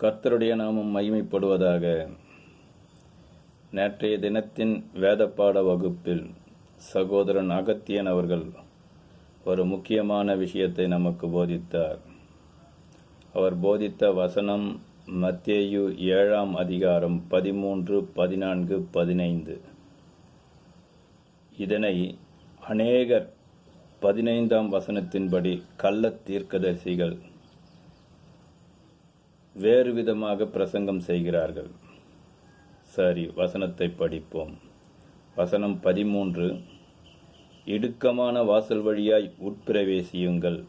கர்த்தருடைய நாமம் மகிமைப்படுவதாக. நேற்றைய தினத்தின் வேதப்பாட வகுப்பில் சகோதரன் அகத்தியன் அவர்கள் ஒரு முக்கியமான விஷயத்தை நமக்கு போதித்தார். அவர் போதித்த வசனம் மத்தேயு ஏழாம் அதிகாரம் பதிமூன்று பதினான்கு பதினைந்து. இதனை அநேகர் பதினைந்தாம் வசனத்தின்படி கள்ள தீர்க்கதரிசிகள் வேறு விதமாக பிரசங்கம் செய்கிறார்கள். சரி வசனத்தை படிப்போம். வசனம் பதிமூன்று. இடுக்கமான வாசல் வழியாய் உட்பிரவேசியுங்கள்.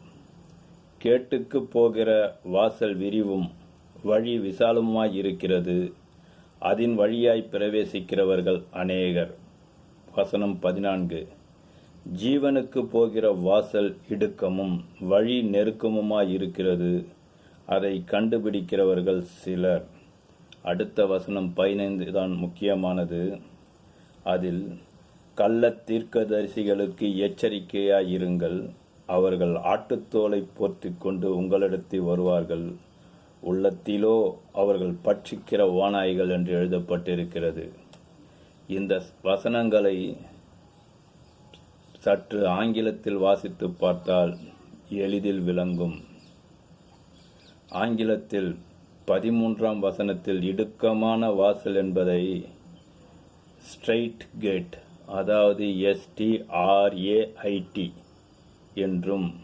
கேட்டுக்கு போகிற வாசல் விரிவும் வழி விசாலமாய் இருக்கிறது. அதன் வழியாய் பிரவேசிக்கிறவர்கள் அநேகர். வசனம் பதினான்கு. ஜீவனுக்கு போகிற வாசல் இடுக்கமும் வழி நெருக்கமுமாய் இருக்கிறது. அதை கண்டுபிடிக்கிறவர்கள் சிலர். அடுத்த வசனம் பதினைந்து தான் முக்கியமானது. அதில் கள்ள தீர்க்கதரிசிகளுக்கு எச்சரிக்கையாயிருங்கள். அவர்கள் ஆட்டுத்தோலை போர்த்தி கொண்டு உங்களிடத்தில் வருவார்கள். உள்ளத்திலோ அவர்கள் பட்சிக்கிற ஓநாய்கள் என்று எழுதப்பட்டிருக்கிறது. இந்த வசனங்களை சற்று ஆங்கிலத்தில் வாசித்து பார்த்தால் எளிதில் விளங்கும். ஆங்கிலத்தில் பதிமூன்றாம் வசனத்தில் இடுக்கமான வாசல் என்பதை ஸ்ட்ரைட் கேட் அதாவது எஸ்டிஆர்ஏஐடி என்றும்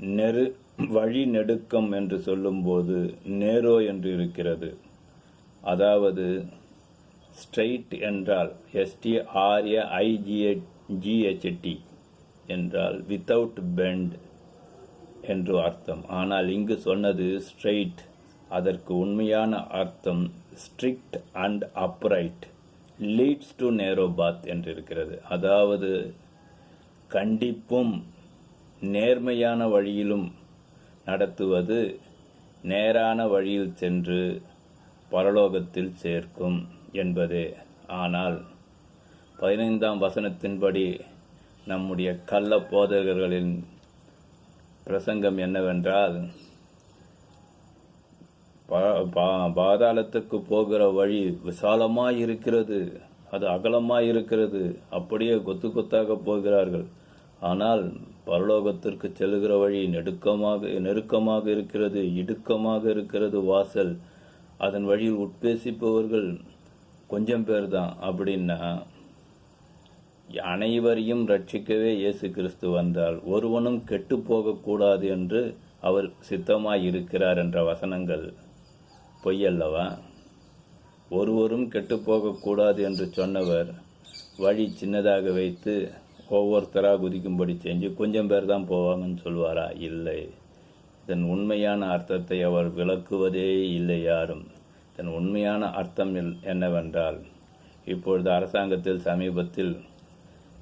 நெரு வழி நெடுக்கம் என்று சொல்லும்போது நேரோ என்று இருக்கிறது. அதாவது ஸ்ட்ரைட் என்றால் எஸ்டிஆர்ஏஐஜிஏ ஜிஹெச்டி என்றால் வித்தவுட் பெண்ட் என்று அர்த்தம். ஆனால் இங்கு சொன்னது ஸ்ட்ரெயிட் அதற்கு உண்மையான அர்த்தம் strict and upright leads to narrow path என்று இருக்கிறது அதாவது கண்டிப்பும் நேர்மையான வழியிலும் நடத்துவது நேரான வழியில் சென்று பரலோகத்தில் சேர்க்கும் என்பதே. ஆனால் பதினைந்தாம் வசனத்தின்படி நம்முடைய கள்ள போதகர்களின் பிரசங்கம் என்னவென்றால் பா- பாதாளத்துக்கு போகிற வழி விசாலமாய் இருக்கிறது அது அகலமாய் இருக்கிறது அப்படியே கொத்து கொத்தாக போகிறார்கள். ஆனால் பரலோகத்திற்கு செல்கிற வழி நெடுக்கமாக நெருக்கமாக இருக்கிறது இடுக்கமாக இருக்கிறது வாசல். அதன் வழியில் உட்பேசிப்பவர்கள் கொஞ்சம் பேர் தான் அப்படின்னா அனைவரையும் ரட்சிக்கவே இயேசு கிறிஸ்து வந்தால் ஒருவனும் கெட்டு போகக்கூடாது என்று அவர் சித்தமாய் இருக்கிறார் என்ற வசனங்கள் பொய்யல்லவா? ஒருவரும் கெட்டு போகக்கூடாது என்று சொன்னவர் வழி சின்னதாக வைத்து ஒவ்வொருத்தராக குதிக்கும்படி செஞ்சு கொஞ்சம் பேர் தான் போவாங்கன்னு சொல்வாரா? இல்லை. இதன் உண்மையான அர்த்தத்தை அவர் விளக்குவதே இல்லை யாரும். இதன் உண்மையான அர்த்தம் எல்- என்னவென்றால் இப்பொழுது அரசாங்கத்தில் சமீபத்தில்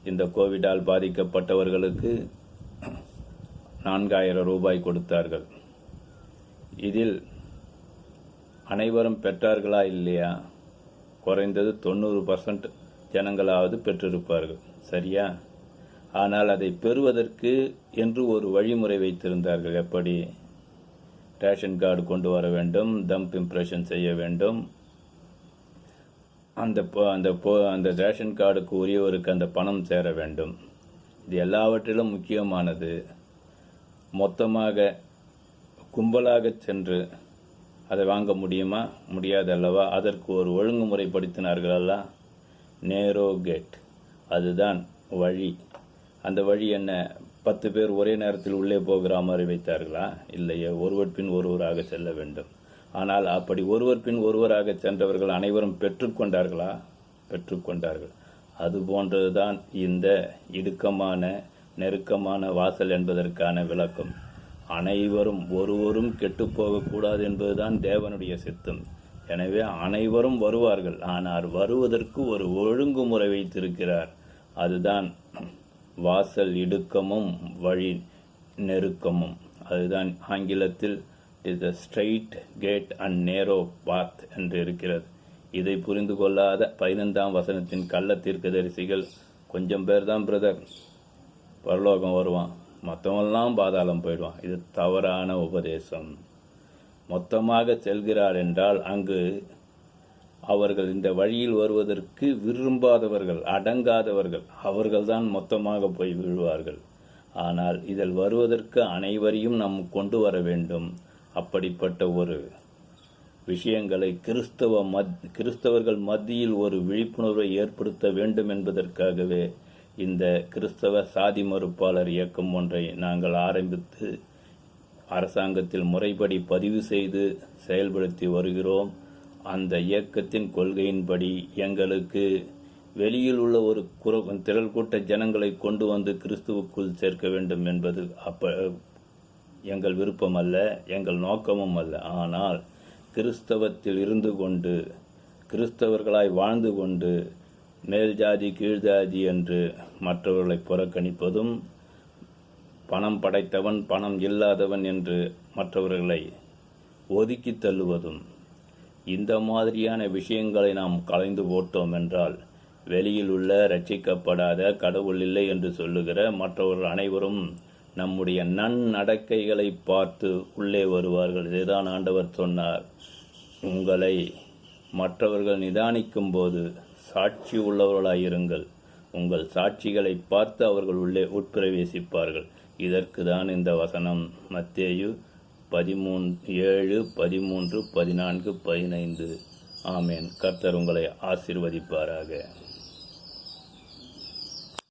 இந்த கோவிடால் பாதிக்கப்பட்டவர்களுக்கு நான்காயிரம் ரூபாய் கொடுத்தார்கள். இதில் அனைவரும் பெற்றார்களா இல்லையா? குறைந்தது தொண்ணூறு பர்சன்ட் ஜனங்களாவது பெற்றிருப்பார்கள். சரியா? ஆனால் அதை பெறுவதற்கு என்று ஒரு வழிமுறை வைத்திருந்தார்கள். எப்படி? ரேஷன் கார்டு கொண்டு வர வேண்டும் தம்ப் இம்ப்ரெஷன் செய்ய வேண்டும் அந்த அந்த அந்த ரேஷன் கார்டுக்கு உரியவருக்கு அந்த பணம் சேர வேண்டும். இது எல்லாவற்றிலும் முக்கியமானது. மொத்தமாக கும்பலாக சென்று அதை வாங்க முடியுமா? முடியாது அல்லவா? அதற்கு ஒரு ஒழுங்குமுறைப்படுத்தினார்கள் அல்ல நேரோ கேட். அதுதான் வழி. அந்த வழி என்ன? பத்து பேர் ஒரே நேரத்தில் உள்ளே போகிற மாதிரி வைத்தார்களா? இல்லையே. ஒருவர் பின் ஒருவராக செல்ல வேண்டும். ஆனால் அப்படி ஒருவர் பின் ஒருவராக சென்றவர்கள் அனைவரும் பெற்றுக்கொண்டார்களா பெற்றுக்கொண்டார்கள் அது போன்றதுதான் இந்த இடுக்கமான நெருக்கமான வாசல் என்பதற்கான விளக்கம். அனைவரும் ஒருவரும் கெட்டுப்போகக்கூடாது என்பதுதான் தேவனுடைய சித்தம். எனவே அனைவரும் வருவார்கள். ஆனால் வருவதற்கு ஒரு ஒழுங்குமுறை வைத்திருக்கிறார். அதுதான் வாசல் இடுக்கமும் வழி நெருக்கமும். அதுதான் ஆங்கிலத்தில் is the straight gate and narrow path என்று இருக்கிறது. இதை புரிந்து கொள்ளாத பதினைந்தாம் வசனத்தின் கள்ள தீர்க்கதரிசிகள் கொஞ்சம் பேர் தான் பிரதர் பரலோகம் வருவான். மற்றவெல்லாம் பாதாளம் போயிடுவான். இது தவறான உபதேசம். மொத்தமாக செல்கிறார் என்றால் அங்கு அவர்கள் இந்த வழியில் வருவதற்கு விரும்பாதவர்கள் அடங்காதவர்கள் அவர்கள்தான் மொத்தமாக போய் விழுவார்கள். ஆனால் இதில் வருவதற்கு அனைவரையும் நாம் கொண்டு வர வேண்டும். அப்படிப்பட்ட ஒரு விஷயங்களை கிறிஸ்தவ மத் கிறிஸ்தவர்கள் மத்தியில் ஒரு விழிப்புணர்வை ஏற்படுத்த வேண்டும் என்பதற்காகவே இந்த கிறிஸ்தவ சாதி மறுப்பாளர் இயக்கம் ஒன்றை நாங்கள் ஆரம்பித்து அரசாங்கத்தில் முறைப்படி பதிவு செய்து செயல்படுத்தி வருகிறோம். அந்த இயக்கத்தின் கொள்கையின்படி எங்களுக்கு வெளியில் உள்ள ஒரு குற திரள் கூட்ட ஜனங்களை கொண்டு வந்து கிறிஸ்துவுக்குள் சேர்க்க வேண்டும் என்பது அப்ப எங்கள் விருப்பம் அல்ல எங்கள் நோக்கமும் அல்ல. ஆனால் கிறிஸ்தவத்தில் இருந்து கொண்டு கிறிஸ்தவர்களாய் வாழ்ந்து கொண்டு மேல் ஜாதி கீழ் ஜாதி என்று மற்றவர்களை புறக்கணிப்பதும் பணம் படைத்தவன் பணம் இல்லாதவன் என்று மற்றவர்களை ஒதுக்கி தள்ளுவதும் இந்த மாதிரியான விஷயங்களை நாம் கலைந்து போட்டோம் என்றால் வெளியில் உள்ள ரட்சிக்கப்படாத கடவுள் இல்லை என்று சொல்லுகிற மற்றவர்கள் அனைவரும் நம்முடைய நன்னடக்கைகளை பார்த்து உள்ளே வருவார்கள். இதுதான் ஆண்டவர் சொன்னார். உங்களை மற்றவர்கள் நிதானிக்கும் போது சாட்சி உள்ளவர்களாயிருங்கள். உங்கள் சாட்சிகளை பார்த்து அவர்கள் உள்ளே உட்பிரவேசிப்பார்கள். இதற்கு தான் இந்த வசனம். மத்தேயு பதிமூன் ஏழு பதிமூன்று பதினான்கு பதினைந்து. ஆமேன். கர்த்தர் உங்களை ஆசிர்வதிப்பாராக.